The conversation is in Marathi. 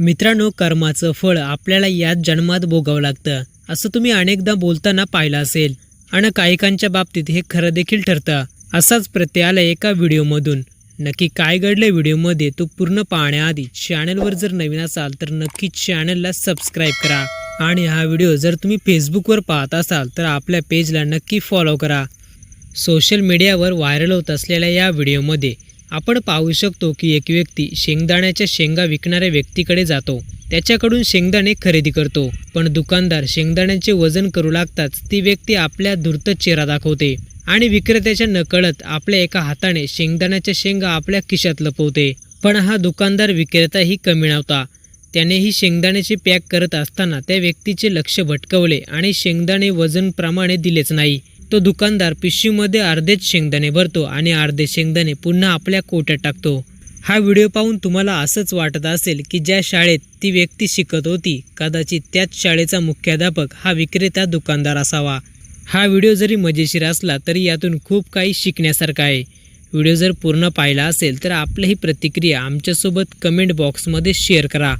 मित्रांनो कर्माचं फळ आपल्याला याच जन्मात भोगावं लागतं असं तुम्ही अनेकदा बोलताना पाहिलं असेल. आणि कायकांच्या बाबतीत हे खरं देखील ठरतं. असाच प्रत्यय आला एका व्हिडिओमधून. नक्की काय घडलं व्हिडिओमध्ये तो पूर्ण पाहण्याआधी चॅनलवर जर नवीन असाल तर नक्कीच चॅनलला सबस्क्राईब करा. आणि हा व्हिडिओ जर तुम्ही फेसबुकवर पाहत असाल तर आपल्या पेजला नक्की फॉलो करा. सोशल मीडियावर व्हायरल होत असलेल्या या व्हिडिओमध्ये आपण पाहू शकतो की एक व्यक्ती शेंगदाण्याच्या शेंगा विकणाऱ्या व्यक्तीकडे जातो. त्याच्याकडून शेंगदाणे खरेदी करतो. पण दुकानदार शेंगदाण्याचे वजन करू लागताच ती व्यक्ती आपल्या धूर्त चेहरा दाखवते आणि विक्रेत्याच्या नकळत आपल्या एका हाताने शेंगदाण्याच्या शेंगा आपल्या खिशात लपवते. पण हा दुकानदार विक्रेताही कमी नव्हता. त्यानेही शेंगदाण्याचे पॅक करत असताना त्या व्यक्तीचे लक्ष भटकवले आणि शेंगदाणे वजन प्रमाणे दिलेच नाही. तो दुकानदार पिशवीमध्ये अर्धेच शेंगदाणे भरतो आणि अर्धे शेंगदाणे पुन्हा आपल्या कोट्यात टाकतो. हा व्हिडिओ पाहून तुम्हाला असंच वाटत असेल की ज्या शाळेत ती व्यक्ती शिकत होती कदाचित त्याच शाळेचा मुख्याध्यापक हा विक्रेता दुकानदार असावा. हा व्हिडिओ जरी मजेशीर असला तरी यातून खूप काही शिकण्यासारखं आहे. व्हिडिओ जर पूर्ण पाहिला असेल तर आपल्याही प्रतिक्रिया आमच्यासोबत कमेंट बॉक्समध्ये शेअर करा.